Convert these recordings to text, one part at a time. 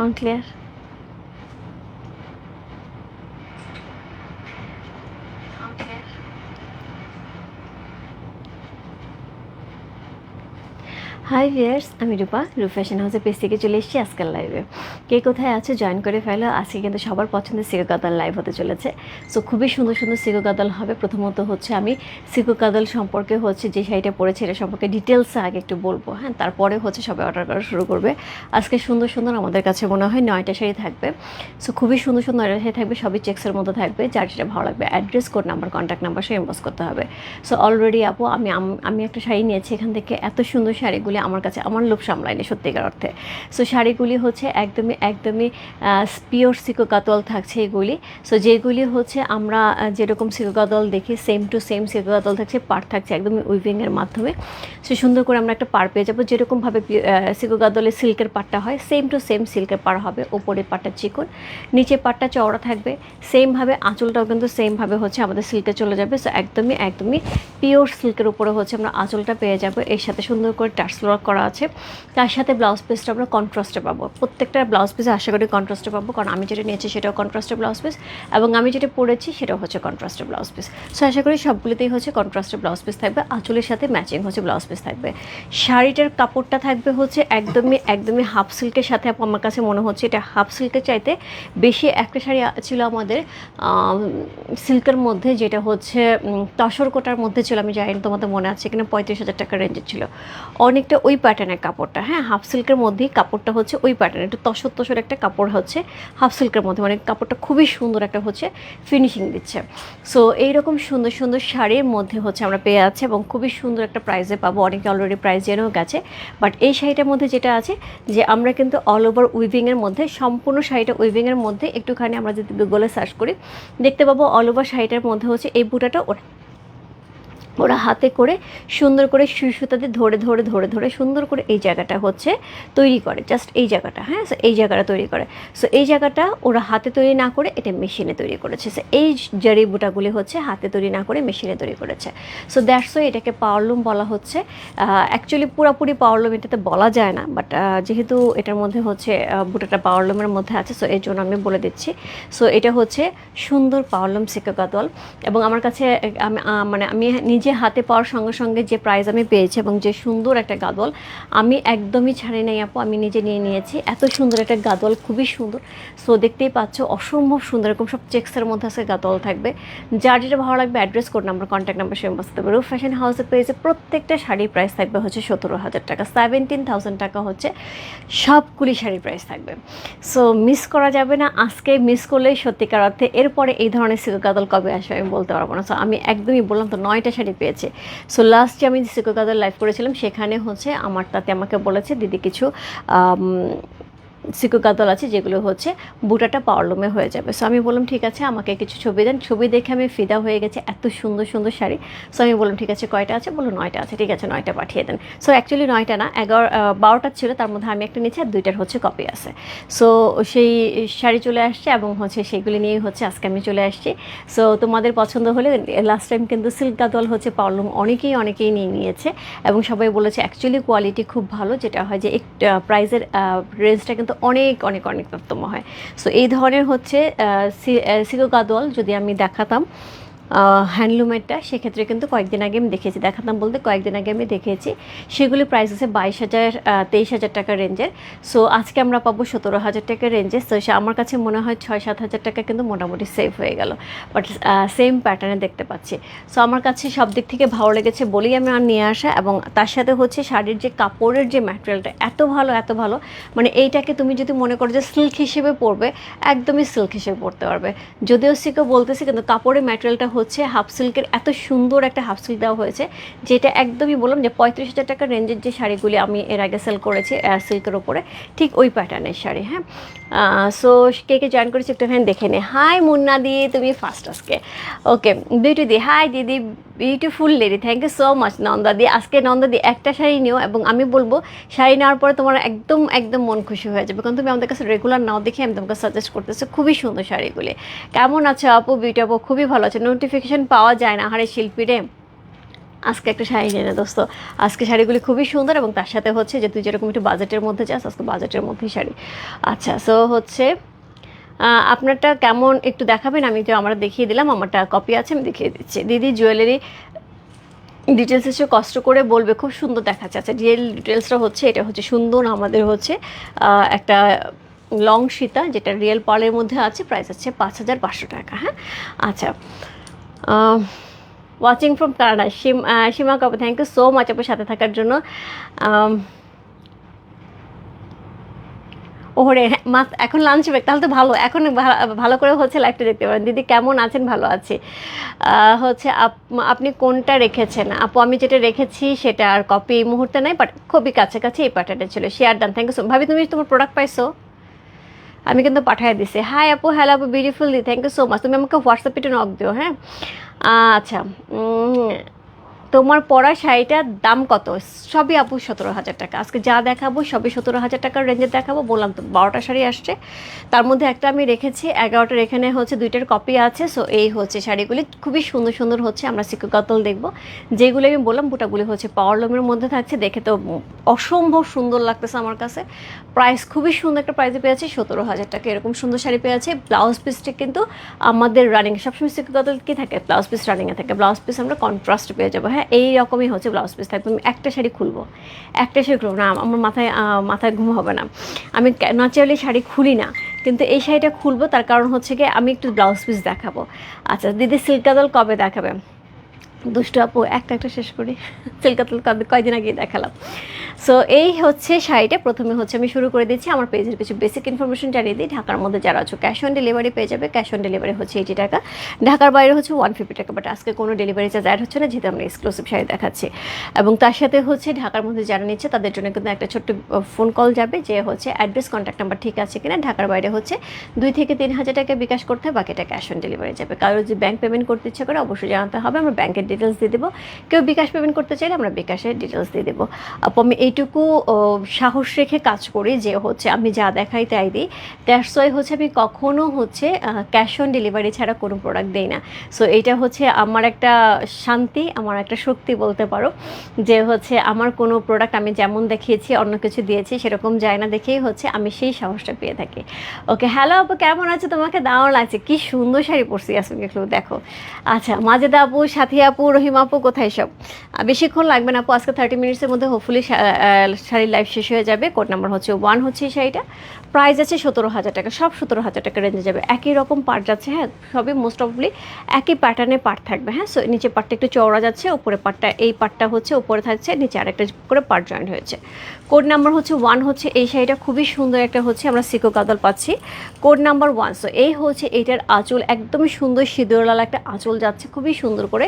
Vamos criar. High viewers আমি রূপা রূপ fashion হাউসের পেজ থেকে চলে এসেছি আজকাল লাইভে কে কোথায় আছে জয়েন করে ফেলো। আজকে কিন্তু সবার পছন্দের সিকো কাদাল লাইভ হতে চলেছে। সো খুবই সুন্দর সুন্দর সিকো কাদাল হবে। প্রথমত হচ্ছে আমি সিকো কাদাল সম্পর্কে হচ্ছে যে শাড়িটা পরেছি এটা সম্পর্কে ডিটেলসে আগে একটু বলব হ্যাঁ? তারপরে হচ্ছে সবাই অর্ডার করা শুরু করবে। আজকে সুন্দর সুন্দর আমাদের কাছে মনে হয় নয়টা শাড়ি থাকবে। সো খুবই সুন্দর সুন্দর নয়টা শাড়ি থাকবে। সবই চেক্সের মধ্যে থাকবে। যার যেটা ভালো লাগবে। Address code number contact number সে ইনবক্স করতে হবে। সো অলরেডি আপু আমি আমি একটা শাড়ি নিয়েছি। এখান থেকে এত সুন্দর শাড়িগুলি আমার কাছে আমার লোভ সামলায়নি সত্যিকার অর্থে। সো শাড়িগুলি হচ্ছে একদমই একদমই পিওর সিকো কাতল থাকছে এগুলি সো যেগুলি হচ্ছে আমরা যেরকম সিকো কাতল দেখি সেম টু সেম সিকো কাতল থাকছে পার থাকছে একদমই উইভিংয়ের মাধ্যমে। সে সুন্দর করে আমরা একটা পার পেয়ে যাব। যেরকমভাবে সিকো কাতলে সিল্কের পাটটা হয় সেম টু সেম সিল্কের পার হবে, ওপরের পাটটা চিকন নিচে পাটটা চওড়া থাকবে। সেমভাবে আঁচলটাও কিন্তু সেমভাবে হচ্ছে আমাদের সিল্কে চলে যাবে। সো একদমই একদমই পিওর সিল্কের উপরে হচ্ছে আমরা আঁচলটা পেয়ে যাব। এর সাথে সুন্দর করে টার্সল ওয়ার্ক করা আছে। তার সাথে ব্লাউজ পিসটা আমরা কন্ট্রাস্টে পাবো। প্রত্যেকটা ব্লাউজ পিসে আশা করি কন্ট্রাস্টে পাবো, কারণ আমি যেটা নিয়েছি সেটাও কন্ট্রাস্টে ব্লাউজ পিস এবং আমি যেটা পরেছি সেটাও হচ্ছে কন্ট্রাস্টে ব্লাউজ পিস সো আশা করি সবগুলোতেই হচ্ছে কন্ট্রাস্টে ব্লাউজ পিস থাকবে। আঁচলের সাথে ম্যাচিং হচ্ছে ব্লাউজ পিস থাকবে। শাড়িটার কাপড়টা থাকবে হচ্ছে একদমই একদমই হাফ সিল্কের সাথে আমার কাছে মনে হচ্ছে এটা হাফ সিল্কের চাইতে বেশি একটা শাড়ি ছিল আমাদের সিল্কের মধ্যে যেটা হচ্ছে তসর কোটার মধ্যে ছিল, আমি জানি তোমাদের মনে আছে কিনা, পঁয়ত্রিশ হাজার টাকা রেঞ্জের ছিল। অনেকটা ওই প্যাটার্নের কাপড়টা। হ্যাঁ হাফ সিল্কের মধ্যেই কাপড়টা হচ্ছে ওই প্যাটার্ন একটু তসর তসর একটা কাপড় হচ্ছে হাফ সিল্কের মধ্যে। মানে কাপড়টা খুবই সুন্দর একটা হচ্ছে ফিনিশিং দিচ্ছে। সো এইরকম সুন্দর সুন্দর শাড়ির মধ্যে হচ্ছে আমরা পেয়ে যাচ্ছি এবং খুবই সুন্দর একটা প্রাইসে পাবো। অনেকে অলরেডি প্রাইস জেনেও গেছে। বাট এই শাড়িটার মধ্যে যেটা আছে, যে আমরা কিন্তু অল ওভার উইভিংয়ের মধ্যে, সম্পূর্ণ শাড়িটা উইভিংয়ের মধ্যে একটুখানি আমরা যদি গুগলে সার্চ করি, দেখতে পাবো অল ওভার শাড়িটার মধ্যে হচ্ছে এই বুটাটা ওরা হাতে করে সুন্দর করে সুতাতে ধরে ধরে ধরে ধরে সুন্দর করে এই জায়গাটা হচ্ছে তৈরি করে। জাস্ট এই জায়গাটা হ্যাঁ? সো এই জায়গাটা তৈরি করে। সো এই জায়গাটা ওরা হাতে তৈরি না করে এটা মেশিনে তৈরি করেছে। সো এই জারি বুটাগুলি হচ্ছে হাতে তৈরি না করে মেশিনে তৈরি করেছে। সো দ্যাটস ওই এটাকে পাওয়ারলুম বলা হচ্ছে। অ্যাকচুয়ালি পুরোপুরি পাওয়ারলুম এটাতে বলা যায় না বাট যেহেতু এটার মধ্যে হচ্ছে বুটাটা পাওয়ারলুমের মধ্যে আছে সো এর জন্য আমি বলে দিচ্ছি। সো এটা হচ্ছে সুন্দর পাওয়ারলুম গাদল এবং আমার কাছে মানে আমি নিজে হাতে পাওয়ার সঙ্গে সঙ্গে যে প্রাইজ আমি পেয়েছি এবং যে সুন্দর একটা গাদল, আমি একদমই ছাড়ি নাই আপু, আমি নিজে নিয়ে নিয়েছি। এত সুন্দর একটা গাদল, খুবই সুন্দর। সো দেখতেই পাচ্ছ, অসম্ভব সুন্দর, এরকম সব চেক্সের মধ্যে আছে গাদল থাকবে। যার যেটা ভালো লাগবে address code number contact number same বসতে পারবে। ফ্যাশন হাউসে পেয়েছে প্রত্যেকটা শাড়ির প্রাইস থাকবে হচ্ছে সতেরো হাজার টাকা। সেভেন্টিন থাউজেন্ড টাকা হচ্ছে সবগুলি শাড়ির প্রাইস থাকবে। সো মিস করা যাবে না। আজকে মিস করলেই সত্যিকার অর্থে এরপরে এই ধরনের সিকো কাদল কবে আসবে আমি বলতে পারব না। সো আমি একদমই বললাম তো, নয়টা শাড়ি পেয়েছে। সো লাস্ট যে আমি সিকো কাদার লাইভ করেছিলাম, সেখানে হচ্ছে আমার তাতে আমাকে বলেছে, দিদি কিছু আম, সিকো আছে যেগুলো হচ্ছে বুটাটা পাওয়ারলুমে হয়ে যাবে। সো আমি বললাম ঠিক আছে আমাকে কিছু ছবি দেন। ছবি দেখে আমি ফিদা হয়ে গেছে এত সুন্দর সুন্দর শাড়ি। সো আমি বললাম ঠিক আছে কয়টা আছে? বলো নয়টা আছে। ঠিক আছে নয়টা পাঠিয়ে দেন। সো অ্যাকচুয়ালি নয়টা না এগারো বারোটা ছিল তার মধ্যে আমি একটা নিয়েছি আর দুইটার হচ্ছে কপি আছে। সো সেই শাড়ি চলে আসছে এবং হচ্ছে সেগুলি নিয়েই হচ্ছে আজকে আমি চলে আসছি। সো তোমাদের পছন্দ হলে লাস্ট টাইম কিন্তু সিল্ক গাদল হচ্ছে পাওয়ারলুম অনেকেই অনেকেই নিয়ে নিয়েছে এবং সবাই বলেছে অ্যাকচুয়ালি কোয়ালিটি খুব ভালো। যেটা হয় যে একটু প্রাইসের রেঞ্জটা কিন্তু অনেক অনেক অনেক তারতম্য হয়। সো এই ধরনের হচ্ছে সিকো গাদোয়াল যদি আমি দেখাতাম হ্যান্ডলুমেরটা সেক্ষেত্রে কিন্তু কয়েকদিন আগে আমি দেখেছি। দেখাতাম বলতে কয়েকদিন আগে আমি দেখেছি। সেগুলি প্রাইস আছে বাইশ হাজার তেইশ হাজার টাকা রেঞ্জের সো আজকে আমরা পাবো সতেরো হাজার টাকা রেঞ্জে সে আমার কাছে মনে হয় ছয় সাত হাজার টাকা কিন্তু মোটামুটি সেভ হয়ে গেল। বাট সেম প্যাটার্নে দেখতে পাচ্ছি। সো আমার কাছে সব দিক থেকে ভালো লেগেছে বলেই আমি আর নিয়ে আসা এবং তার সাথে হচ্ছে শাড়ির যে কাপড়ের যে ম্যাটেরিয়ালটা এত ভালো এত ভালো। মানে এইটাকে তুমি যদি মনে করো যে সিল্ক হিসেবে পরবে, একদমই সিল্ক হিসেবে পরতে পারবে। যদিও সিকো বলতেছি, কিন্তু কাপড়ের ম্যাটেরিয়ালটা হচ্ছে হাফ সিল্কের এত সুন্দর একটা হাফ সিল্ক দেওয়া হয়েছে, যেটা একদমই বললাম যে পঁয়ত্রিশ হাজার টাকা রেঞ্জের যে শাড়িগুলি আমি এর আগে সেল করেছি সিল্কের ওপরে ঠিক ওই প্যাটার্নের শাড়ি হ্যাঁ? সো কে কে জয়েন করেছি একটুখানি দেখে নে। হাই মুন্না দি, তুমি ফার্স্ট আজকে। ওকে বিউটি দি হাই দিদি beautiful lady thank you so much Nanda দি। আজকে নন্দা দি, একটা শাড়ি নিও এবং আমি বলব, শাড়ি নেওয়ার পরে তোমার একদম একদম মন খুশি হয়ে যাবে, কারণ তুমি আমাদের কাছে রেগুলার নাও দেখে আমি তোমাকে সাজেস্ট করতেছি, খুবই সুন্দর শাড়িগুলি। কেমন আছো আপু বিউটি আপু? খুবই ভালো আছে নোটিফিকেশন পাওয়া যায় না হারে শিল্পীরে। আজকে একটা শাড়ি নিয়ে নে দোস্ত। আজকে শাড়িগুলি খুবই সুন্দর এবং তার সাথে হচ্ছে যে তুই যেরকম একটু বাজেটের মধ্যে যাস, আজকে বাজেটের মধ্যেই শাড়ি। আচ্ছা সো হচ্ছে আপনারটা কেমন একটু দেখাবেন? আমি তো আমরা দেখিয়ে দিলাম, আমারটা কপি আছে, আমি দেখিয়ে দিচ্ছি। দিদি জুয়েলারি ডিটেলস এসে কষ্ট করে বলবে, খুব সুন্দর দেখাচ্ছে। আচ্ছা রিয়েল ডিটেলসটা হচ্ছে, এটা হচ্ছে সুন্দর, আমাদের হচ্ছে একটা লং সীতা, যেটা রিয়েল পার্লের মধ্যে আছে প্রাইস আছে পাঁচ হাজার পাঁচশো টাকা হ্যাঁ? আচ্ছা ওয়াচিং ফ্রম কানাডা সিম কাপু থ্যাংক ইউ সো মাচ আপনার সাথে থাকার জন্য আম, ওরে হ্যাঁ, মা এখন লাঞ্চ ব্রেক তাহলে তো ভালো। এখন ভালো করে হচ্ছে লাইভটা দেখতে পারেন। দিদি কেমন আছেন? ভালো আছি। হচ্ছে আপ- আপনি কোনটা রেখেছেন? আপু আমি যেটা রেখেছি সেটা আর কপি এই মুহূর্তে নাই বাট খুবই কাছাকাছি এই প্যাটার্নটা ছিল। Share done thank you so ভাবি তুমি তোমার প্রোডাক্ট পাইছো? আমি কিন্তু পাঠিয়ে দিছি। হাই আপু হ্যালো আপু বিউটিফুল দি থ্যাংক ইউ সো মাচ তুমি আমাকে হোয়াটসঅ্যাপে একটু নক দিও হ্যাঁ? আচ্ছা তোমার পরা শাড়িটার দাম কত? সবই আপু সতেরো হাজার টাকা। আজকে যা দেখাবো সবই সতেরো হাজার টাকার রেঞ্জে দেখাবো। বললাম তো, বারোটা শাড়ি আসছে। তার মধ্যে একটা আমি রেখেছি, এগারোটার এখানে হচ্ছে দুইটার কপি আছে। সো এই হচ্ছে শাড়িগুলি খুবই সুন্দর সুন্দর হচ্ছে, আমরা সিকো কাতল দেখব। যেগুলো আমি বললাম, বুটাগুলি হচ্ছে পাওয়ার লুমের মধ্যে থাকছে। দেখে তো অসম্ভব সুন্দর লাগতেছে আমার কাছে। প্রাইস খুবই সুন্দর একটা প্রাইসে পেয়েছি, সতেরো হাজার টাকা এরকম সুন্দর শাড়ি পেয়েছি। ব্লাউজ পিসটা কিন্তু আমাদের রানিং সবসময় সিকো কাতল কি থাকে? ব্লাউজ পিস রানিংয়ে থাকে। ব্লাউজ পিস আমরা কন্ট্রাস্ট পেয়ে যাব। হ্যাঁ? এই রকমই হচ্ছে ব্লাউজ পিস থাকবে আমি একটা শাড়ি খুলবো, একটা শাড়ি খুলবো। না, আমার মাথায় মাথায় ঘুম হবে না। আমি ন্যাচারালি শাড়ি খুলি না, কিন্তু এই শাড়িটা খুলবো, তার কারণ হচ্ছে কি আমি একটু ব্লাউজ পিস দেখাবো। আচ্ছা দিদি সিল্কাদল কবে দেখাবে? দুষ্টু আপু, একটা একটা শেষ করি। সিল্কাতুল কবে কয়দিন আগে দেখালাম। সো এই হচ্ছে শাড়িটা। প্রথমে হচ্ছে আমি শুরু করে দিচ্ছি আমার পেজের কিছু বেসিক ইনফরমেশন জানিয়ে দিই। ঢাকার মধ্যে যারা আছো ক্যাশ অন ডেলিভারি পেয়ে যাবে। ক্যাশ অন ডেলিভারি হচ্ছে এইটি টাকা। ঢাকার বাইরে হচ্ছে ওয়ান ফিফটি টাকা। বাট আজকে কোনো ডেলিভারি চার্জ অ্যাড হচ্ছে না, যেহেতু আমরা এক্সক্লুসিভ শাড়ি দেখাচ্ছি। এবং তার সাথে হচ্ছে ঢাকার মধ্যে যারা নিচ্ছে, তাদের জন্য কিন্তু একটা ছোট্ট ফোন কল যাবে যে হচ্ছে অ্যাড্রেস কন্ট্যাক্ট নাম্বার ঠিক আছে কিনা। ঢাকার বাইরে হচ্ছে দুই থেকে তিন হাজার টাকা বিকাশ করতে হবে বাকিটা ক্যাশ অন ডেলিভারি যাবে। কারও যদি ব্যাংক পেমেন্ট করতে ইচ্ছে করে, অবশ্যই জানাতে হবে। আমার ব্যাংকের ডিটেলস দিয়ে দেবো। কেউ বিকাশ পেমেন্ট করতে চাইলে আমরা বিকাশের ডিটেলস দিয়ে দেবো। আপু, আমি এইটুকু সাহস রেখে কাজ করি যে হচ্ছে আমি যা দেখাই তাই দিই। ওয়াই হচ্ছে আমি কখনো হচ্ছে ক্যাশ অন ডেলিভারি ছাড়া কোনো প্রোডাক্ট দিই না। সো এইটা হচ্ছে আমার একটা শান্তি, আমার একটা শক্তি বলতে পারো। যে হচ্ছে আমার কোনো প্রোডাক্ট আমি যেমন দেখিয়েছি, অন্য কিছু দিয়েছি, সেরকম যায় না দেখেই হচ্ছে আমি সেই সাহসটা পেয়ে থাকি। ওকে হ্যালো আপু, কেমন আছে? তোমাকে দারুণ লাগছে। কি সুন্দর শাড়ি পরছি আসলে দেখো। আচ্ছা মাজেদা আপু সাথী আপু রহিম আপু, কোথায় সব? বেশিক্ষণ লাগবে না আপু, আজকে থার্টি মিনিটসের মধ্যে হোপফুলি শাড়ির লাইফ শেষ হয়ে যাবে। কোড নাম্বার হচ্ছে ওয়ান হচ্ছে এই শাড়িটা। প্রাইস আছে সতেরো হাজার টাকা, সব সতেরো হাজার টাকা রেঞ্জে যাবে। একই রকম পার্ট যাচ্ছে হ্যাঁ সবই মোস্ট অফলি একই প্যাটার্নে পার্ট থাকবে হ্যাঁ। সো নিচে পার্টটা একটু চওড়া যাচ্ছে, উপরে পার্টটা এই পার্টটা হচ্ছে, উপরে থাকছে, নিচে আরেকটা করে পার্ট জয়েন্ট হয়েছে। কোড নাম্বার হচ্ছে ওয়ান হচ্ছে এই শাড়িটা, খুবই সুন্দর একটা হচ্ছে, আমরা সিকো কাদল পাচ্ছি। কোড নাম্বার ওয়ান সো এই হচ্ছে এইটার আঁচল, একদমই সুন্দর সিঁদুরলাল একটা আঁচল যাচ্ছে, খুবই সুন্দর করে।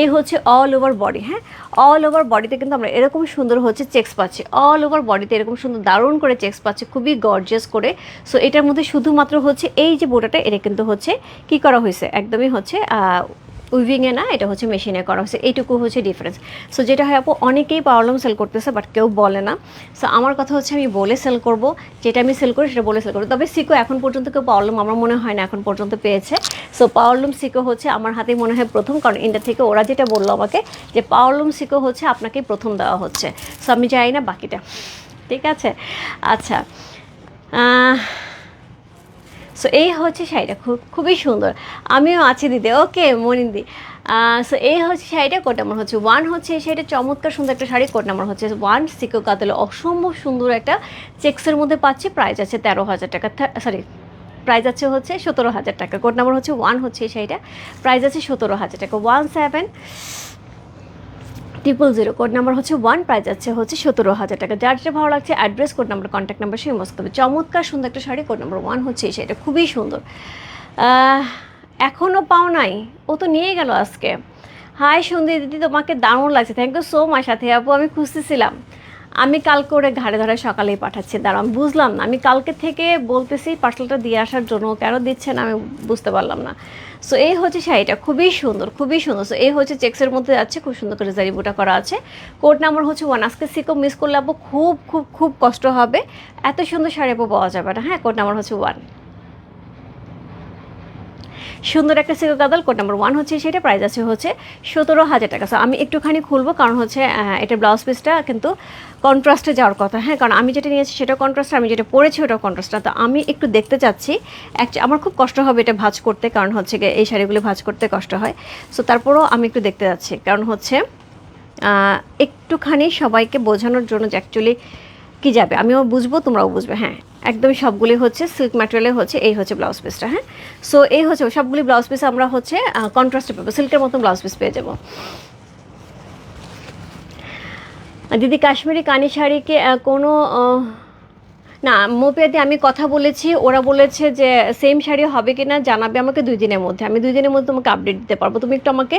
এই হচ্ছে অল ওভার বডি হ্যাঁ? অল ওভার বডিতে কিন্তু আমরা এরকম সুন্দর হচ্ছে চেক্স পাচ্ছি। অল ওভার বডিতে এরকম সুন্দর দারুণ করে চেক্স পাচ্ছে, খুবই গর্জিয়াস করে। সো এটার মধ্যে শুধুমাত্র হচ্ছে এই যে বোটাটা, এটা কিন্তু হচ্ছে কি করা হয়েছে? একদমই হচ্ছে উইভিংয়ে না, এটা হচ্ছে মেশিনে করা হচ্ছে এইটুকু হচ্ছে ডিফারেন্স সো যেটা হয় আপু, অনেকেই পাওয়ারলুম সেল করতেছে বাট কেউ বলে না। সো আমার কথা হচ্ছে আমি বলে সেল করব, যেটা আমি সেল করি, সেটা বলে সেল করব। তবে সিকো এখন পর্যন্ত কেউ পাওয়ারলুম আমার মনে হয় না এখন পর্যন্ত পেয়েছে। সো পাওয়ারলুম সিকো হচ্ছে আমার হাতে মনে হয় প্রথম, কারণ ইন্ডিয়া থেকে ওরা যেটা বলল আমাকে, যে পাওয়ারলুম সিকো হচ্ছে আপনাকেই প্রথম দেওয়া হচ্ছে। সো আমি জানি না বাকিটা। ঠিক আছে? আচ্ছা। সো এই হচ্ছে শাড়িটা খুব খুবই সুন্দর। আমিও আছি দিদি। ওকে, মনিন্দি। সো এই হচ্ছে শাড়িটা কোট নাম্বার হচ্ছে ওয়ান হচ্ছে, এই শাড়িটা চমৎকার সুন্দর একটা শাড়ি কোট নাম্বার হচ্ছে ওয়ান, সিকো কাতলে অসম্ভব সুন্দর একটা চেক্সের মধ্যে পাচ্ছি, প্রাইস আছে তেরো হাজার টাকা সরি প্রাইস আছে হচ্ছে সতেরো হাজার টাকা, কোড নাম্বার হচ্ছে ওয়ান হচ্ছে এই শাড়িটা, প্রাইস আছে সতেরো হাজার টাকা, one seven triple zero code number হচ্ছে ওয়ান প্রাইস যাচ্ছে হচ্ছে সতেরো হাজার টাকা। যার যেটা ভালো লাগছে address code number contact number সেই মস্ত হবে চমৎকার সুন্দর একটা শাড়ি কোড নাম্বার ওয়ান হচ্ছে সেটা খুবই সুন্দর। এখনও পাও নাই, ও তো নিয়ে গেল আজকে। হাই সন্ধ্যে দিদি, তোমাকে দারুণ লাগছে। থ্যাংক ইউ সো মাচ সাথে আপু, আমি খুঁজতেছিলাম। আমি কালকে ওরে ঘাড়ে ধরে সকালেই পাঠাচ্ছি দাঁড়ান বুঝলাম না। আমি কালকে থেকে বলতেছি পার্সেলটা দিয়ে আসার জন্য কেন দিচ্ছে না, আমি বুঝতে পারলাম না। সো এই হচ্ছে শাড়িটা, খুবই সুন্দর খুবই সুন্দর। সো এই হচ্ছে চেক্সের মধ্যে যাচ্ছে, খুব সুন্দর করে জারি বুটা করা আছে। কোড নাম্বার হচ্ছে ওয়ান আজকে সিকো মিস করলে আপু খুব খুব খুব কষ্ট হবে। এত সুন্দর শাড়ি আপু পাওয়া যাবে না হ্যাঁ? কোড নাম্বার হচ্ছে ওয়ান সুন্দর একটা সিকো গাদল, কোড নাম্বার ওয়ান হচ্ছে সেটা প্রাইস আছে হচ্ছে সতেরো হাজার টাকা। সো আমি একটুখানি খুলবো, কারণ হচ্ছে এটা ব্লাউজ পিসটা কিন্তু কন্ট্রাস্টে যাওয়ার কথা। হ্যাঁ কারণ আমি যেটা নিয়েছি সেটা কন্ট্রাস্ট আমি যেটা পরেছি ওটা কন্ট্রাস্ট তো আমি একটু দেখতে চাচ্ছি আমার খুব কষ্ট হবে এটা ভাজ করতে, কারণ হচ্ছে এই শাড়িগুলো ভাজ করতে কষ্ট হয়। সো তারপরেও আমি একটু দেখতে যাচ্ছি কারণ হচ্ছে একটুখানি সবাইকে বোঝানোর জন্য যে অ্যাকচুয়ালি কি যাবে? আমিও বুঝব, তোমরাও বুঝবে হ্যাঁ। একদম সবগুলি হচ্ছে সিল্ক ম্যাটেরিয়ালে হচ্ছে, এই হচ্ছে ব্লাউজ পিসটা হ্যাঁ? সো এই হচ্ছে, সবগুলি ব্লাউজ পিস আমরা হচ্ছে কন্ট্রাস্টে পাবো সিল্কের মতো ব্লাউজ পিস পেয়ে যাব। দিদি, কাশ্মীরি কানি শাড়িকে কোনো না মোপিয়াতে আমি কথা বলেছি, ওরা বলেছে যে সেম শাড়ি হবে কি না জানাবে আমাকে দুই দিনের মধ্যে। আমি দুই দিনের মধ্যে তোমাকে আপডেট দিতে পারব। তুমি একটু আমাকে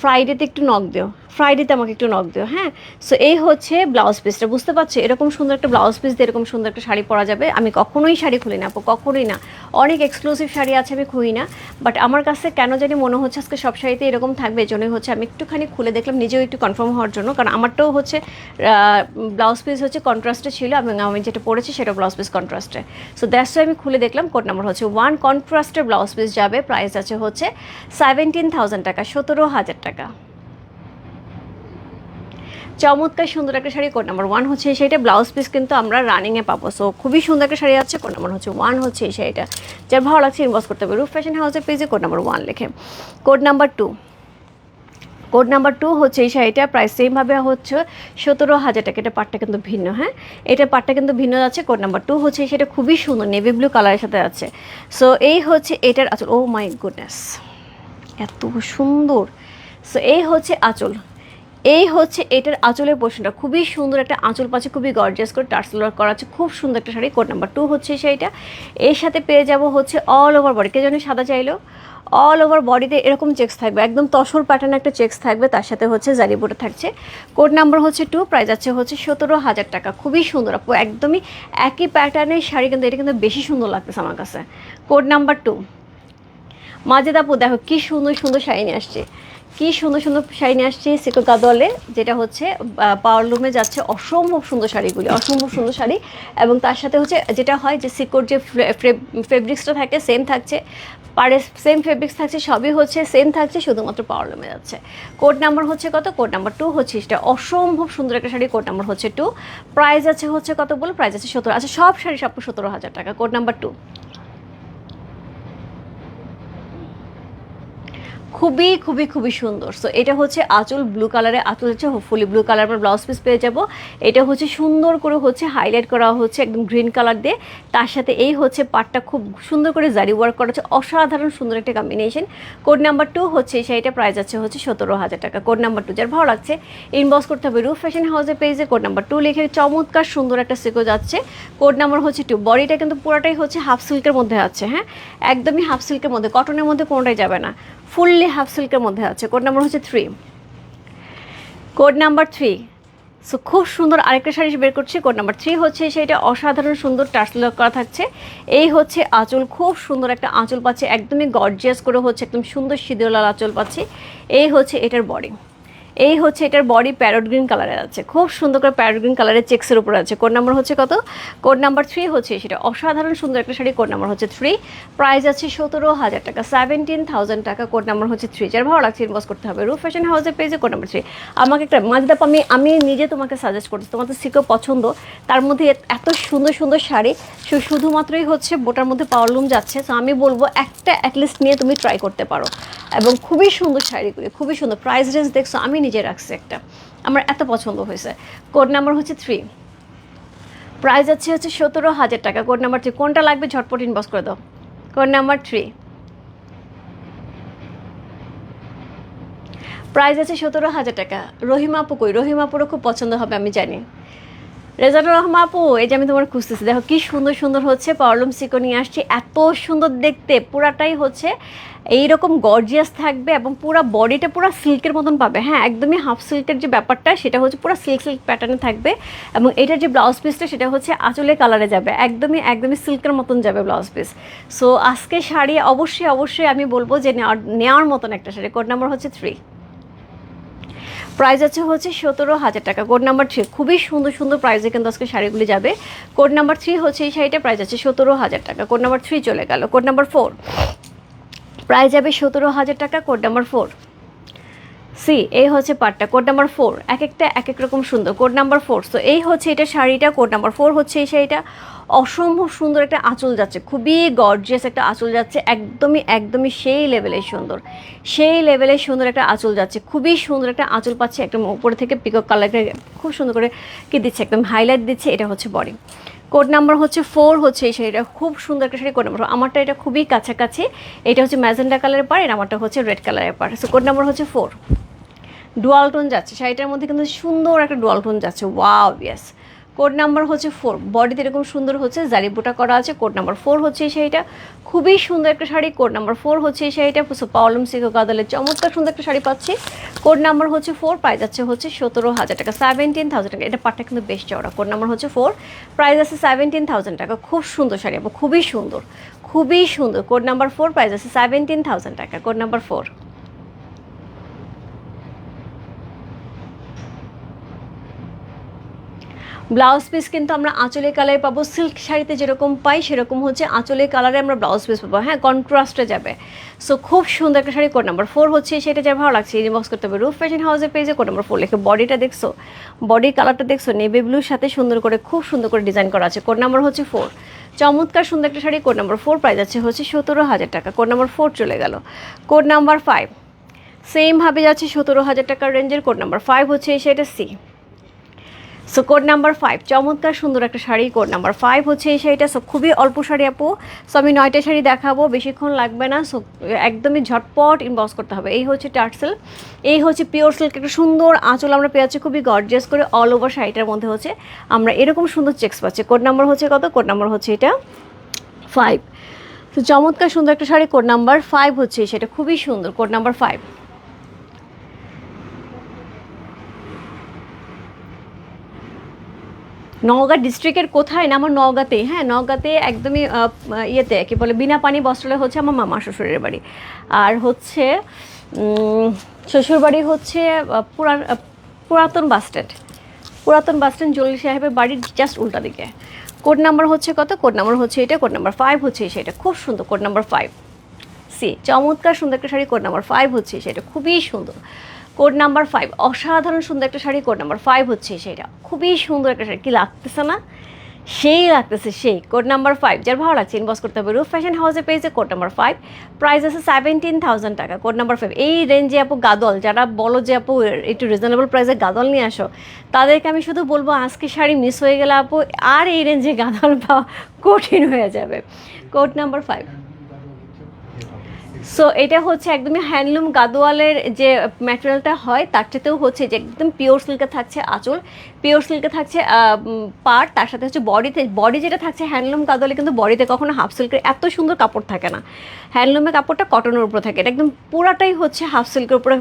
ফ্রাইডেতে একটু নক দিও। ফ্রাইডেতে আমাকে একটু নক দিও হ্যাঁ? সো এই হচ্ছে ব্লাউজ পিসটা বুঝতে পারছ? এরকম সুন্দর একটা ব্লাউজ পিস দিয়ে এরকম সুন্দর একটা শাড়ি পরা যাবে। আমি কখনোই শাড়ি খুলি না কখনোই না। অনেক এক্সক্লুসিভ শাড়ি আছে, আমি খুলি না। বাট আমার কাছে কেন জানি মনে হচ্ছে আজকে সব শাড়িতে এরকম থাকবে, এই জন্যই হচ্ছে আমি একটুখানি খুলে দেখলাম, নিজেও একটু কনফার্ম হওয়ার জন্য। কারণ আমারটাও হচ্ছে ব্লাউজ পিস হচ্ছে কন্ট্রাস্টে ছিল, এবং আমি যেটা পরেছি সেটা ব্লাউজ পিস কন্ট্রাস্টে সো দ্যাটস আমি খুলে দেখলাম কোড নাম্বার হচ্ছে ওয়ান কন্ট্রাস্টের ব্লাউজ পিস যাবে। প্রাইস আছে হচ্ছে সেভেন্টিন থাউজেন্ড টাকা, সতেরো হাজার টাকা। চমৎকার সুন্দর একটা শাড়ি কোড নাম্বার ওয়ান হচ্ছে শাড়িটা। ব্লাউজ পিস কিন্তু আমরা রানিংয়ে পাবো। সো খুবই সুন্দর একটা শাড়ি আছে কোড নাম্বার হচ্ছে ওয়ান হচ্ছে এই শাড়িটা। যার ভালো লাগছে ইনবক্স করতে হবে। রুফ ফ্যাশন হাউসের পেজে কোড নাম্বার ওয়ান লেখে। Code number two code number two হচ্ছে এই শাড়িটা। প্রাইস সেমভাবে হচ্ছে সতেরো হাজার টাকা। এটা পাটটা কিন্তু ভিন্ন হ্যাঁ? এটা পাটটা কিন্তু ভিন্ন আছে কোড নাম্বার টু হচ্ছে সেটা খুবই সুন্দর নেভি ব্লু কালারের সাথে আছে। সো এই হচ্ছে এটার আচল। ও মাই গুডনেস এত সুন্দর! সো এই হচ্ছে আঁচল। এই হচ্ছে এটার আঁচলের পোর্শনটা। খুবই সুন্দর একটা আঁচল পাচ্ছে, খুবই গর্জিয়াস করে টার্সেল করা আছে, খুব সুন্দর একটা শাড়ি। কোড নাম্বার টু হচ্ছে শাড়িটা এর সাথে পেয়ে যাব হচ্ছে অল ওভার বডি কে জানি সাদা চাইলো? অল ওভার বডিতে এরকম চেক্স থাকবে। একদম তসর প্যাটার্ন একটা চেক্স থাকবে, তার সাথে হচ্ছে জারিবোটা থাকছে। কোড নাম্বার হচ্ছে টু প্রাইস আছে হচ্ছে সতেরো হাজার টাকা। খুবই সুন্দর। আপু, একদমই একই প্যাটার্নের শাড়ি কিন্তু, এটা কিন্তু বেশি সুন্দর লাগতেছে আমার কাছে। কোড নাম্বার টু মাজেদ দেখো কি সুন্দর সুন্দর শাড়ি নিয়ে আসছে। কি সুন্দর সুন্দর শাড়ি নিয়ে আসছে সিকো গাদলে যেটা হচ্ছে পাওয়ারলুমে যাচ্ছে অসম্ভব সুন্দর শাড়িগুলি, অসম্ভব সুন্দর শাড়ি। এবং তার সাথে হচ্ছে, যেটা হয় যে সিকোর যে ফেব্রিক্সটা থাকে, সেম থাকছে। পারে, সেম ফেব্রিক্স থাকছে, সবই হচ্ছে সেম থাকছে, শুধুমাত্র পাওয়ারলুমে যাচ্ছে। কোড নাম্বার হচ্ছে কত? কোড নাম্বার টু হচ্ছে সেটা অসম্ভব সুন্দর একটা শাড়ি, কোড নাম্বার হচ্ছে টু। প্রাইস আছে হচ্ছে কত বলো? প্রাইস আছে সতেরো। আচ্ছা সব শাড়ি সব সতেরো হাজার টাকা। Code number two. খুবই খুবই খুবই সুন্দর। সো এটা হচ্ছে আঁচল ব্লু কালারে আঁচল হচ্ছে হোপফুলি ব্লু কালার আমরা ব্লাউজ পিস পেয়ে যাব। এটা হচ্ছে সুন্দর করে হচ্ছে হাইলাইট করা হচ্ছে একদম গ্রিন কালার দিয়ে। তার সাথে এই হচ্ছে পাটটা খুব সুন্দর করে জারি ওয়ার্ক করা হচ্ছে। অসাধারণ সুন্দর একটা কম্বিনেশন কোড নাম্বার টু হচ্ছে সেইটা প্রাইস আছে হচ্ছে সতেরো হাজার টাকা। কোড নাম্বার টু যার ভালো লাগছে ইনবক্স করতে হবে রুফ ফ্যাশন হাউসের পেজে কোড নাম্বার টু লিখে চমৎকার সুন্দর একটা সিকো যাচ্ছে। কোড নাম্বার হচ্ছে টু বডিটা কিন্তু পুরোটাই হচ্ছে হাফ সিল্কের মধ্যে আছে হ্যাঁ? একদমই হাফ সিল্কের মধ্যে কটনের মধ্যে কোনোটাই যাবে না। ফুললি হাফ সিল্কের মধ্যে আছে। কোড নাম্বার হচ্ছে three code number three so খুব সুন্দর আরেকটা শাড়ি বের করছি। কোড নাম্বার থ্রি হচ্ছে সেটা অসাধারণ সুন্দর টার্সেল করা থাকছে। এই হচ্ছে আঁচল, খুব সুন্দর একটা আঁচল পাচ্ছে। একদমই গর্জিয়াস করে হচ্ছে একদম সুন্দর সিঁদুরলাল আঁচল পাচ্ছে। এই হচ্ছে এটার বডি এই হচ্ছে এটার বডি প্যারট গ্রিন কালারের আছে। খুব সুন্দর করে প্যারট গ্রিন কালারের চেক্সের উপর আছে। কোড নাম্বার হচ্ছে কত? কোড নাম্বার থ্রি হচ্ছে সেটা। অসাধারণ সুন্দর একটা শাড়ি কোড নাম্বার হচ্ছে থ্রি প্রাইস আছে সতেরো হাজার টাকা। সেভেন্টিন থাউজেন্ড টাকা কোড নাম্বার হচ্ছে থ্রি যার ভালো লাগছে ইনভেস্ট করতে হবে। রুফ ফ্যাশন হাউসের পেজে কোড নাম্বার থ্রি আমাকে একটা মাজদাপ আমি আমি নিজে তোমাকে সাজেস্ট করছি। তোমার তো সিকো পছন্দ। তার মধ্যে এত সুন্দর সুন্দর শাড়ি। শুধুমাত্রই হচ্ছে বোটার মধ্যে পাওয়ার লুম যাচ্ছে। তো আমি বলব একটা অ্যাটলিস্ট নিয়ে তুমি ট্রাই করতে পারো। এবং খুবই সুন্দর শাড়িগুলি, খুবই সুন্দর। প্রাইস রেঞ্জ দেখছ, আমি নিজে রাখছি একটা। আমার এত পছন্দ হয়েছে। কোড নাম্বার হচ্ছে থ্রি প্রাইস আছে হচ্ছে সতেরো হাজার টাকা। কোড নাম্বার থ্রি কোনটা লাগবে ঝটপট ইনবক্স করে দাও। কোড নাম্বার থ্রি প্রাইস আছে সতেরো হাজার টাকা। রহিমা আপু কই? রহিমা আপুরও খুব পছন্দ হবে, আমি জানি। রেজানুর রহমান আপু, এই যে আমি তোমার খুঁজতেছি, দেখো কি সুন্দর সুন্দর হচ্ছে পাওয়ারলুম সিকো নিয়ে আসছি, এত সুন্দর দেখতে, পুরাটাই হচ্ছে এইরকম গর্জিয়াস থাকবে এবং পুরো বডিটা পুরো সিল্কের মতন পাবে। হ্যাঁ একদমই হাফ সিল্কের যে ব্যাপারটা, সেটা হচ্ছে পুরো সিল্ক সিল্ক প্যাটার্নে থাকবে এবং এটার যে ব্লাউজ পিসটা সেটা হচ্ছে আঁচলে কালারে যাবে। একদমই একদমই সিল্কের মতন যাবে ব্লাউজ পিস সো আজকে শাড়ি অবশ্যই অবশ্যই আমি বলব যে নেওয়ার নেওয়ার মতন একটা শাড়ি। কোড নাম্বার হচ্ছে থ্রি প্রাইস আছে হচ্ছে সতেরো হাজার টাকা। কোড নাম্বার থ্রি খুবই সুন্দর সুন্দর প্রাইসে কিন্তু আজকে শাড়িগুলি যাবে। কোড নাম্বার থ্রি হচ্ছে এই শাড়িটা প্রাইস আছে সতেরো হাজার টাকা। কোড নাম্বার থ্রি চলে গেল। কোড নাম্বার ফোর প্রায় যাবে সতেরো হাজার টাকা, কোড নাম্বার ফোর সি, এই হচ্ছে পার্টটা কোড নাম্বার ফোর এক একটা, এক এক রকম সুন্দর, কোড নাম্বার ফোর সো এই হচ্ছে এটা শাড়িটা, কোড নাম্বার ফোর হচ্ছে এই শাড়িটা। অসম্ভব সুন্দর একটা আঁচল যাচ্ছে, খুবই গর্জিয়াস একটা আঁচল যাচ্ছে, একদমই একদমই সেই লেভেলের সুন্দর। সেই লেভেলের সুন্দর একটা আঁচল যাচ্ছে, খুবই সুন্দর একটা আঁচল পাচ্ছে, একদম উপরে থেকে পিকক কালারটা খুব সুন্দর করে কি দিচ্ছে, একদম হাইলাইট দিচ্ছে, এটা হচ্ছে বডি কোড নাম্বার হচ্ছে ফোর হচ্ছে এই শাড়িটা। খুব সুন্দর একটা শাড়ি, কোড নাম্বার আমারটা এটা খুবই কাছাকাছি। এটা হচ্ছে ম্যাজেন্ডা কালারের পার আর আমারটা হচ্ছে রেড কালারের পার সো কোড নাম্বার হচ্ছে ফোর। ডুয়াল টোন যাচ্ছে। শাড়িটার মধ্যে কিন্তু সুন্দর একটা ডুয়াল টোন যাচ্ছে। ওয়াও ইয়েস কোড নাম্বার হচ্ছে ফোর বডিতে এরকম সুন্দর হচ্ছে জারি বুটা করা আছে কোড নাম্বার ফোর হচ্ছে শাড়িটা খুবই সুন্দর একটা শাড়ি কোড নাম্বার ফোর হচ্ছে শাড়িটা পাওয়ালম সিকো গাদালের চমৎকার সুন্দর একটা শাড়ি পাচ্ছি। কোড নাম্বার হচ্ছে ফোর প্রাইস আছে হচ্ছে সতেরো হাজার টাকা সেভেন্টিন থাউজেন্ড টাকা। এটা পাটটা কিন্তু বেশ চওড়া। কোড নাম্বার হচ্ছে ফোর প্রাইস আছে সেভেন্টিন থাউজেন্ড টাকা। খুব সুন্দর শাড়ি আপু খুবই সুন্দর খুবই সুন্দর। কোড নাম্বার ফোর প্রাইস আছে সেভেন্টিন থাউজেন্ড টাকা। Code number four blouse piece কিন্তু আমরা আঁচলে কালারে পাবো। সিল্ক শাড়িতে যেরকম পাই, সেরকম হচ্ছে আঁচলে কালারে আমরা ব্লাউজ পিস পাবো। হ্যাঁ কন্ট্রাস্টে যাবে। সো খুব সুন্দর একটা শাড়ি, কোড নাম্বার ফোর হচ্ছে, সেটা যা ভালো লাগছে ইনবক্স করতে হবে। রুফ ফ্যাশন হাউসের পেজে কোড নাম্বার ফোর লেখে বডিটা দেখছ? বডি কালারটা দেখছ? নেভি ব্লুর সাথে সুন্দর করে, খুব সুন্দর করে ডিজাইন করা আছে। কোড নাম্বার হচ্ছে ফোর চমৎকার সুন্দর একটা sari, code number four price আছে হচ্ছে সতেরো হাজার টাকা। কোড নাম্বার ফোর চলে গেল। কোড নাম্বার ফাইভ সেমভাবে যাচ্ছে সতেরো হাজার টাকার রেঞ্জের কোড নাম্বার ফাইভ হচ্ছে, সেটা C so code number five চমৎকার, সুন্দর একটা শাড়ি কোড নাম্বার ফাইভ হচ্ছে এই শাড়িটা। সো খুবই অল্প শাড়ি, আপু। সো আমি নয়টা শাড়ি দেখাবো, বেশিক্ষণ লাগবে না। সো একদমই ঝটপট ইনবক্স করতে হবে। এই হচ্ছে টার্সেল এই হচ্ছে পিওর সিল্ক একটা সুন্দর আঁচল আমরা পেয়েছি খুবই গর্জিয়াস করে অল ওভার শাড়িটার মধ্যে হচ্ছে। আমরা এরকম সুন্দর চেক্স পাচ্ছি। কোড নাম্বার হচ্ছে কত? কোড নাম্বার হচ্ছে এটা ফাইভ তো চমৎকার, সুন্দর একটা শাড়ি। কোড নাম্বার ফাইভ হচ্ছে সেটা খুবই সুন্দর। কোড নাম্বার ফাইভ নওগাঁ ডিস্ট্রিক্টের কোথায় না আমার নওগাঁতে হ্যাঁ নওগাঁতে একদমই ইয়েতে কি বলে বিনা পানি বস্ত্রালয় হচ্ছে আমার মামা শ্বশুরের বাড়ি। আর হচ্ছে উম, শ্বশুরবাড়ি হচ্ছে পুরান পুরাতন বাস স্ট্যান্ড। পুরাতন বাস স্ট্যান্ড জলিল সাহেবের বাড়ির জাস্ট উল্টা দিকে। কোড নাম্বার হচ্ছে কত? কোড নাম্বার হচ্ছে এটা কোড নাম্বার ফাইভ হচ্ছে সেটা। খুব সুন্দর কোড নাম্বার ফাইভ সি চমৎকার সুন্দর একটা শাড়ি কোড নাম্বার ফাইভ হচ্ছে সেটা। খুবই সুন্দর। কোড নাম্বার ফাইভ অসাধারণ সুন্দর একটা শাড়ি, কোড নাম্বার ফাইভ হচ্ছে সেটা খুবই সুন্দর একটা শাড়ি। কি লাগতেছে না? সেই লাগতেছে সেই। কোড নাম্বার ফাইভ যার ভালো লাগছে ইনবক্স করতে হবে। রুফ ফ্যাশন হাউসে পেয়েছে কোড নাম্বার ফাইভ প্রাইস আছে সেভেন্টিন থাউজেন্ড টাকা। কোড নাম্বার ফাইভ এই রেঞ্জে আপু গাদল, যারা বলো যে আপু একটু রিজনেবল প্রাইসে গাদল নিয়ে আসো, তাদেরকে আমি শুধু বলব আজকে শাড়ি মিস হয়ে গেলে আপু আর এই রেঞ্জে গাদল পাওয়া কঠিন হয়ে যাবে। কোড নাম্বার ফাইভ সো এটা হচ্ছে একদমই হ্যান্ডলুম গাদোয়ালের যে ম্যাটেরিয়ালটা হয়, তার সাথেও হচ্ছে যে একদম পিওর সিল্কে থাকছে আঁচল। পিওর সিল্কে থাকছে পার্ট তার সাথে হচ্ছে বডিতে বডি যেটা থাকছে হ্যান্ডলুম গাদোয়ালে কিন্তু বডিতে কখনো হাফ সিল্কের এত সুন্দর কাপড় থাকে না। হ্যান্ডলুমের কাপড়টা কটনের উপর থাকে। এটা একদম পুরাটাই হচ্ছে হাফ সিল্কের উপরে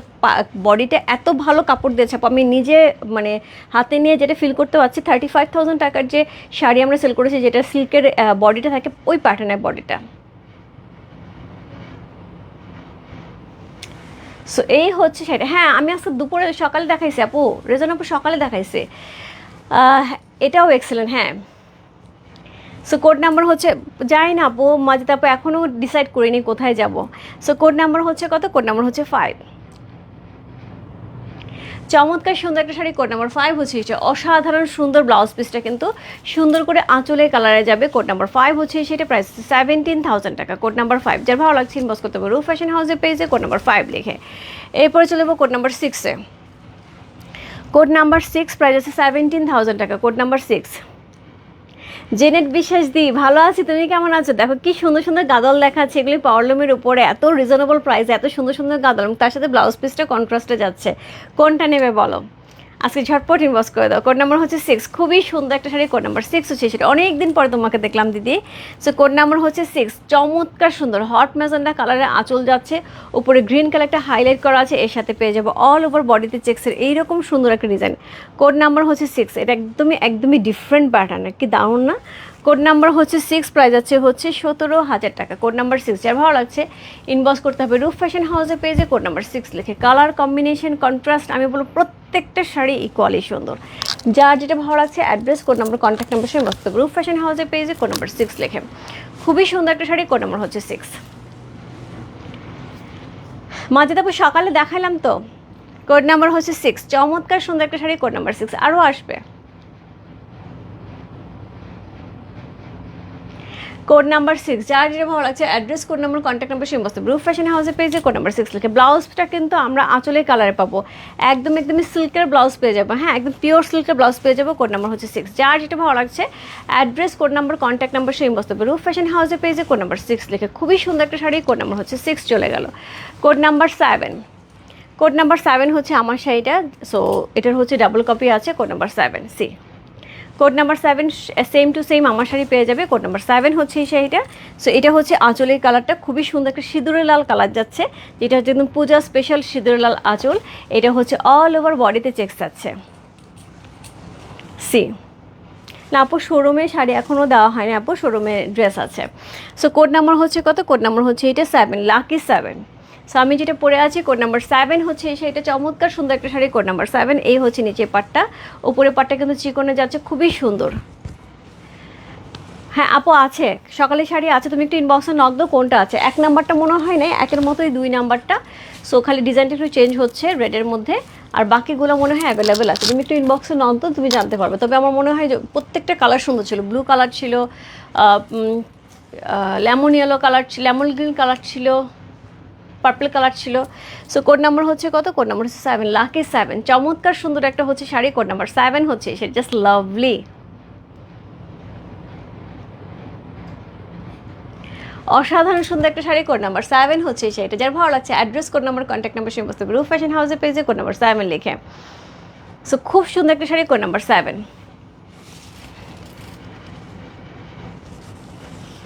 বডিটা এত ভালো কাপড় দিয়েছে। আমি নিজে মানে হাতে নিয়ে যেটা ফিল করতে পারছি থার্টি ফাইভ থাউজেন্ড টাকার যে শাড়ি আমরা সেল করেছি, যেটা সিল্কের বডিটা থাকে, ওই প্যাটার্নের বডিটা সো এই হচ্ছে সেটা। হ্যাঁ আমি আজকে দুপুরে সকালে দেখাইছি, আপু। রেজন আপু সকালে দেখাইছে। এটাও এক্সেলেন্ট হ্যাঁ। সো কোড নাম্বার হচ্ছে যাই না আপু, মাঝে তারপর এখনও ডিসাইড করিনি কোথায় যাব। সো কোড নাম্বার হচ্ছে কত? কোড নাম্বার হচ্ছে ফাইভ চমৎকার সুন্দর একটা শাড়ি কোড নাম্বার ফাইভ হচ্ছে এসে অসাধারণ সুন্দর ব্লাউজ পিসটা কিন্তু সুন্দর করে আঁচলে কালারে যাবে কোড নাম্বার ফাইভ হচ্ছে এটা প্রাইস সেভেন্টিন থাউজেন্ড টাকা কোড নাম্বার ফাইভ যার ভালো লাগছে ইনবক্স করতে পারব ফ্যাশন হাউসের পেজে কোড নাম্বার ফাইভ লিখে। এরপরে চলে যাব কোড নাম্বার সিক্সে কোড নাম্বার সিক্স প্রাইস আছে সেভেন্টিন থাউজেন্ড টাকা code number six Jeanette Biswas দি, ভালো আছি, তুমি কেমন আছো? দেখো কি সুন্দর সুন্দর গাদল দেখাচ্ছে, এগুলি পাওয়ারলুমের উপরে এত রিজনেবল প্রাইস এত সুন্দর সুন্দর গাদল তার সাথে ব্লাউজ পিসটা কন্ট্রাস্টে যাচ্ছে। কোনটা নেবে বলো? আজকে ঝটপট ইনবক্স করে দাও। কোড নাম্বার হচ্ছে সিক্স খুবই সুন্দর একটা শাড়ি কোড নাম্বার সিক্স হচ্ছে সেটা। অনেক দিন পরে তোমাকে দেখলাম, দিদি। সো কোড নাম্বার হচ্ছে সিক্স চমৎকার সুন্দর। হট ম্যাজেন্ডা কালারে আঁচল যাচ্ছে। উপরে গ্রিন কালারটা হাইলাইট করা আছে। এর সাথে পেয়ে যাব অল ওভার বডিতে চেক্সের এইরকম সুন্দর একটা ডিজাইন কোড নাম্বার হচ্ছে সিক্স এটা একদমই একদমই ডিফারেন্ট প্যাটার্নের কি দারুণ না? কোড নাম্বার হচ্ছে সিক্স প্রাইস আছে হচ্ছে সতেরো হাজার টাকা। কোড নাম্বার সিক্স যার ভালো লাগছে ইনবক্স করতে হবে রুফ ফ্যাশন হাউসের পেজে কোড নাম্বার সিক্স লিখে। কালার কম্বিনেশন কন্ট্রাস্ট আমি বলব প্রত্যেকটা শাড়ি ইকুয়ালি সুন্দর। যার যেটা ভালো লাগছে address code number contact number সঙ্গে বসতে হবে রুফ ফ্যাশন হাউসের পেজে কোড নাম্বার সিক্স লিখে। খুবই সুন্দর একটা শাড়ি, কোড নাম্বার হচ্ছে সিক্স মাঝে তারপর সকালে দেখালাম তো, কোড নাম্বার হচ্ছে সিক্স চমৎকার সুন্দর একটা শাড়ি, কোড নাম্বার সিক্স আরও আসবে। কোড নাম্বার সিক্স যার যেটা ভালো লাগছে address code number contact number সেই বস্তু ব্রুফ ফ্যাশন হাউসে পেয়েছে কোড নাম্বার সিক্স লিখে। ব্লাউজটা কিন্তু আমরা আঁচলের কালারে পাবো। একদম, একদমই সিল্কের ব্লাউজ পেয়ে যাব হ্যাঁ একদম পিওর সিল্কের ব্লাউজ পেয়ে যাব, কোড নাম্বার হচ্ছে সিক্স যার যেটা ভালো লাগছে address code number contact number সেই বস্তু ব্রুফ ফ্যাশন হাউসে পেয়েছে কোড নাম্বার সিক্স লিখে। খুবই সুন্দর একটা শাড়ি, কোড নাম্বার হচ্ছে সিক্স চলে গেল। Code number seven code number seven হচ্ছে আমার শাড়িটা সো এটার হচ্ছে ডাবল কপি আছে, code number seven C code number seven same to same আমার শাড়ি পেয়ে যাবে। কোড নাম্বার সেভেন হচ্ছে এই শাড়িটা। সো এটা হচ্ছে আঁচলের কালারটা। খুবই সুন্দর একটা সিঁদুরের লাল কালার যাচ্ছে, যেটা হচ্ছে একদম পূজা স্পেশাল সিঁদুরের লাল আঁচল। এটা হচ্ছে অল ওভার বডিতে চেক্স যাচ্ছে। সি না, আপু শোরুমে শাড়ি এখনও দেওয়া হয়নি, আপু শোরুমে ড্রেস আছে। সো কোড নাম্বার হচ্ছে কত? কোড নাম্বার হচ্ছে এটা সেভেন লাকি সেভেন সো আমি যেটা পরে আছি কোড নাম্বার সেভেন হচ্ছে শাড়িটা। চমৎকার, সুন্দর একটা শাড়ি কোড নাম্বার সেভেন এই হচ্ছে নিচে পাটটা। উপরে পাটটা কিন্তু চিকনে যাচ্ছে, খুবই সুন্দর। হ্যাঁ আপু আছে, সকালে শাড়ি আছে, তুমি একটু ইনবক্সে দাও, কোনটা আছে? এক নাম্বারটা মনে হয় না একের মতোই দুই নাম্বারটা। সো খালি ডিজাইনটা একটু চেঞ্জ হচ্ছে রেডের মধ্যে। আর বাকিগুলো মনে হয় অ্যাভেলেবেল আছে। তুমি একটু ইনবক্সে দাও, তুমি জানতে পারবে। তবে আমার মনে হয় যে প্রত্যেকটা কালার সুন্দর ছিল। ব্লু কালার ছিল lemon yellow colour lemon green colour ছিল। পার্পল কালার ছিল। সো কোড নাম্বার হচ্ছে কত? কোড নাম্বার হচ্ছে সেভেন লাকি সেভেন চমৎকার সুন্দর একটা হচ্ছে শাড়ি কোড নাম্বার সেভেন হচ্ছে সেটা জাস্ট লাভলি অসাধারণ সুন্দর একটা শাড়ি কোড নাম্বার সেভেন হচ্ছে এই শাড়িটা যার ভালো লাগছে address code number contact number সমস্ত রুফ ফ্যাশন হাউসের পেজে কোড নাম্বার সেভেন লিখে। সো খুব সুন্দর একটা শাড়ি কোড নাম্বার সেভেন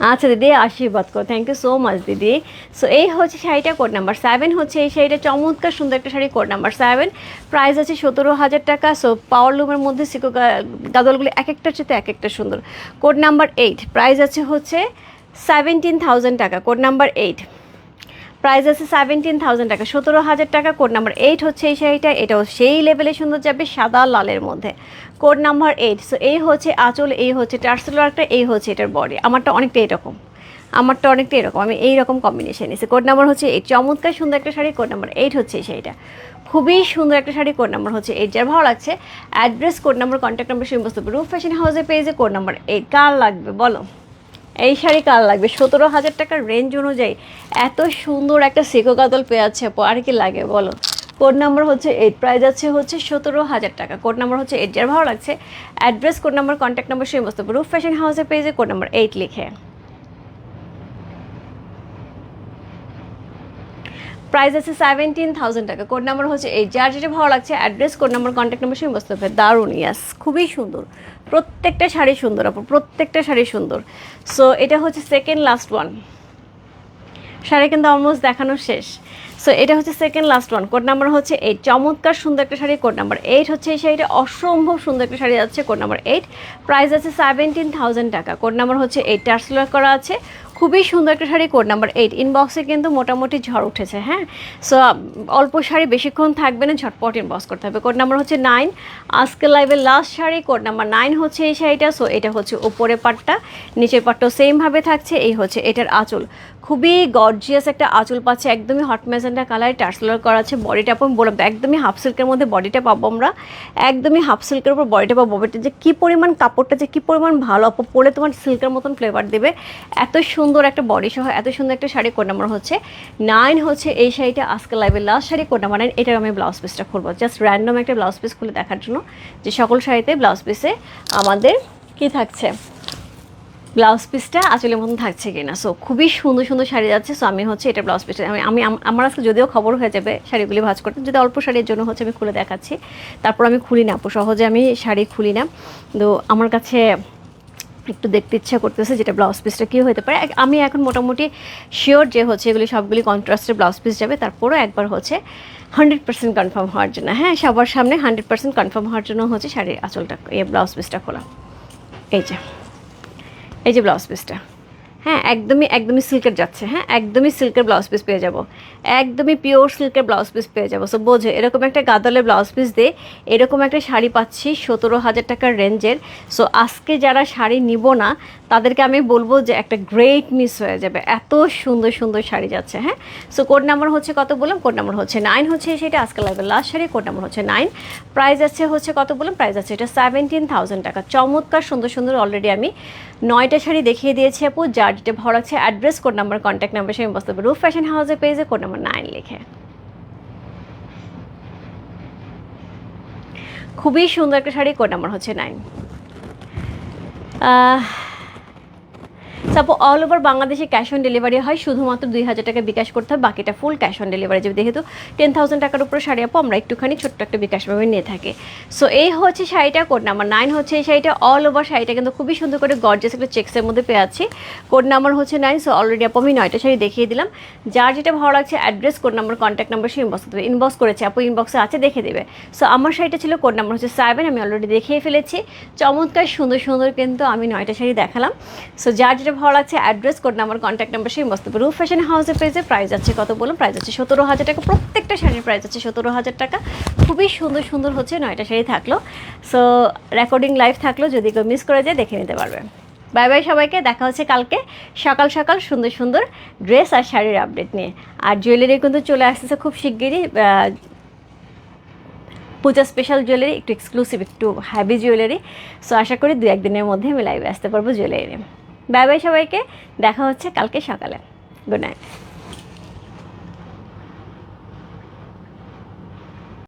আচ্ছা দিদি, আশীর্বাদ করো। থ্যাংক ইউ সো মাচ দিদি। সো এই হচ্ছে শাড়িটা কোড নাম্বার সেভেন হচ্ছে এই শাড়িটা চমৎকার, সুন্দর একটা sari code number seven price আছে সতেরো হাজার টাকা। সো পাওয়ার লুমের মধ্যে সিকো গাদলগুলি এক একটার সাথে এক একটা সুন্দর। কোড নাম্বার এইট প্রাইস আছে হচ্ছে সেভেন্টিন থাউজেন্ড টাকা। কোড নাম্বার এইট প্রাইস আছে সেভেন্টিন থাউজেন্ড টাকা। সতেরো হাজার টাকা কোড নাম্বার এইট হচ্ছে এই শাড়িটা। এটাও সেই লেভেলে সুন্দর যাবে, সাদা, লালের মধ্যে। কোড নাম্বার এইট সো এই হচ্ছে আঁচল, এই হচ্ছে টার্সেলোর একটা এই হচ্ছে এটার বডি আমারটা অনেকটা এরকম। আমারটা অনেকটা এরকম। আমি এই রকম কম্বিনেশন নিয়েছি। কোড নাম্বার হচ্ছে এইট চমৎকার সুন্দর একটা শাড়ি কোড নাম্বার এইট হচ্ছে এই শাড়িটা। খুবই সুন্দর একটা শাড়ি কোড নাম্বার হচ্ছে এইট যার ভালো লাগছে address code number contact number সেই বস্তু ফ্যাশন হাউসে পেয়েছে কোড নাম্বার এইট কার লাগবে, বলো? এই শাড়ি কার লাগবে? সতেরো হাজার টাকার রেঞ্জ অনুযায়ী এত সুন্দর একটা সেকো কাতল পেয়ে আছে আপু, আর কি লাগে বলো কোড নাম্বার হচ্ছে এইট প্রাইস আছে হচ্ছে সতেরো হাজার টাকা। কোড নাম্বার হচ্ছে এইট যার ভালো লাগছে address code number contact number সেই মস্ত রুফ ফ্যাশন হাউসে পেয়েছে কোড নাম্বার এইট লিখে। প্রাইস আছে সেভেন্টিন থাউজেন্ড টাকা। কোড নাম্বার হচ্ছে এই। যার যেটা ভালো লাগছে address code number contact number সেই বসতে হবে। দারুণ ইয়াস খুবই সুন্দর। প্রত্যেকটা শাড়ি সুন্দর, আপু, প্রত্যেকটা শাড়ি সুন্দর। সো এটা হচ্ছে সেকেন্ড লাস্ট ওয়ান শাড়ি কিন্তু অলমোস্ট দেখানো শেষ। সো এটা হচ্ছে second last one code number হচ্ছে এইট চমৎকার সুন্দর একটা শাড়ি কোড নাম্বার এইট হচ্ছে এই শাড়িটা। অসম্ভব সুন্দর একটা শাড়ি যাচ্ছে কোড নাম্বার এইট প্রাইস আছে সেভেন্টিন থাউজেন্ড টাকা। কোড নাম্বার হচ্ছে এইট টার্সেলার করা আছে। খুবই সুন্দর একটা শাড়ি কোড নাম্বার এইট ইনবক্সে কিন্তু মোটামুটি ঝড় উঠেছে হ্যাঁ? সো অল্প শাড়ি বেশিক্ষণ থাকবে না, ঝটপট ইনবক্স করতে হবে। কোড নাম্বার হচ্ছে নাইন আজকে লাইভের last sari code number nine হচ্ছে এই শাড়িটা। সো এটা হচ্ছে উপরের পাটটা, নিচের পাটটাও সেমভাবে থাকছে, এই হচ্ছে এটার আঁচল। খুবই গর্জিয়াস একটা আঁচল পাচ্ছে, একদমই হট ম্যাজেন্টা কালার টার্সেলার করা আছে বডিটা আমি বললাম, একদমই হাফ সিল্কের মধ্যে বডিটা পাবো আমরা, একদমই হাফ সিল্কের উপর বডিটা পাবো বডিটা যে কী পরিমাণ কাপড়টা যে কী পরিমাণ ভালো, আপু পরে তোমার সিল্কের মতন ফ্লেভার দেবে, এত সুন্দর একটা বডি সহ, এত সুন্দর একটা শাড়ি কোড নাম্বার হচ্ছে নাইন হচ্ছে এই শাড়িটা আজকে লাইভের last sari code number nine এটার আমি ব্লাউজ পিসটা খুলবো জাস্ট র্যান্ডম একটা ব্লাউজ পিস খুলে দেখার জন্য, যে সকল শাড়িতে ব্লাউজ পিসে আমাদের কি থাকছে? ব্লাউজ পিসটা আঁচলের মতন থাকছে কিনা। সো খুবই সুন্দর সুন্দর শাড়ি যাচ্ছে। সো আমি হচ্ছে এটা ব্লাউজ পিসটা আমি আমি আমার আজকে যদিও খবর হয়ে যাবে শাড়িগুলি ভাজ করতে, যদি অল্প শাড়ির জন্য হচ্ছে আমি খুলে দেখাচ্ছি। তারপর আমি খুলি না সহজে আমি শাড়ি খুলি না। তো, আমার কাছে একটু দেখতে ইচ্ছা করতেছে যেটা ব্লাউজ পিসটা কী হতে পারে। আমি এখন মোটামুটি শিওর যে হচ্ছে এগুলি সবগুলি কন্ট্রাস্টের ব্লাউজ পিস যাবে। তারপরও একবার হচ্ছে হান্ড্রেড পার্সেন্ট কনফার্ম হওয়ার জন্য। হ্যাঁ সবার সামনে হান্ড্রেড পার্সেন্ট কনফার্ম হওয়ার জন্য হচ্ছে শাড়ির আঁচলটা, এই ব্লাউজ পিসটা খোলা। এই যে। এই যে ব্লাউজ পিসটা। হ্যাঁ একদমই একদমই সিল্কের যাচ্ছে হ্যাঁ একদমই সিল্কের ব্লাউজ পিস পেয়ে যাব। একদমই পিওর সিল্কের ব্লাউজ পিস পেয়ে যাব। সো বোঝো, এরকম একটা গাদলের ব্লাউজ পিস দিয়ে এরকম একটা শাড়ি পাচ্ছি সতেরো হাজার টাকার রেঞ্জের। সো আজকে যারা শাড়ি নিব না, তাদেরকে আমি বলব যে একটা গ্রেট মিস হয়ে যাবে। এত সুন্দর সুন্দর শাড়ি যাচ্ছে হ্যাঁ? সো কোড নাম্বার হচ্ছে কত বললাম? কোড নাম্বার হচ্ছে নাইন হচ্ছে সেটা আজকে লাগবে লাস্ট শাড়ি কোড নাম্বার হচ্ছে নাইন প্রাইস আছে হচ্ছে কত বললাম? প্রাইস আছে এটা সেভেন্টিন থাউজেন্ড টাকা। চমৎকার, সুন্দর সুন্দর অলরেডি আমি নয়টা শাড়ি দেখিয়ে দিয়েছি আপু, যার যেটা ভর আছে address code number contact number সে বসতে হবে রুফ ফ্যাশন হাউসের পেজে কোড নাম্বার নাইন লিখে। খুবই সুন্দর একটা শাড়ি কোড নাম্বার হচ্ছে নাইন সাপো অল ওভার বাংলাদেশে ক্যাশ অন ডেলিভারি হয়, শুধুমাত্র দুই হাজার টাকা বিকাশ করতে হয় বাকিটা ফুল ক্যাশ অন ডেলিভারি যেহেতু টেন থাউজেন্ড টাকার উপরে শাড়ি আপু, আমরা একটুখানি ছোট্ট একটা বিকাশ ভাবে নিয়ে থাকি। সো এই হচ্ছে শাড়িটা কোড নাম্বার নাইন হচ্ছে এই শাড়িটা। অল ওভার শাড়িটা কিন্তু খুবই সুন্দর করে গর্জেস একটা চেক্সের মধ্যে পেয়ে আছি। কোড নাম্বার হচ্ছে নাইন সো অলরেডি আপু আমি নয়টা শাড়ি দেখিয়ে দিলাম। যার যেটা ভালো লাগছে address code number contact number সে ইনবক্স দেবে ইনবক্স করেছে, আপু ইনবক্সে আছে, দেখে দেবে। সো আমার শাড়িটা ছিল কোড নাম্বার হচ্ছে সেভেন আমি অলরেডি দেখিয়ে ফেলেছি। চমৎকার সুন্দর সুন্দর কিন্তু আমি নয়টা শাড়ি দেখালাম। সো যার যেটা ভালো লাগছে address code number contact number সেই বস্তু রুফ ফ্যাশন হাউসের পেজে প্রাইস আছে কত বলুন? প্রাইস আছে সতেরো হাজার টাকা, প্রত্যেকটা শাড়ির প্রাইস আছে সতেরো হাজার টাকা। খুবই সুন্দর সুন্দর হচ্ছে নয়টা শাড়ি থাকল। সো রেকর্ডিং লাইভ থাকল, যদি কেউ মিস করে যায়, দেখে নিতে পারবে। বাই বাই সবাইকে, দেখা হচ্ছে কালকে। সকাল সকাল সুন্দর সুন্দর ড্রেস আর শাড়ির আপডেট নিয়ে। আর জুয়েলারি কিন্তু চলে আসতেছে খুব শিগগিরই পূজা স্পেশাল জুয়েলারি একটু এক্সক্লুসিভ একটু হ্যাভি জুয়েলারি সো আশা করি দু একদিনের মধ্যে আমি লাইভে আসতে পারব জুয়েলারি বাই বাই সবাইকে দেখা হচ্ছে কালকে সকালে। Good night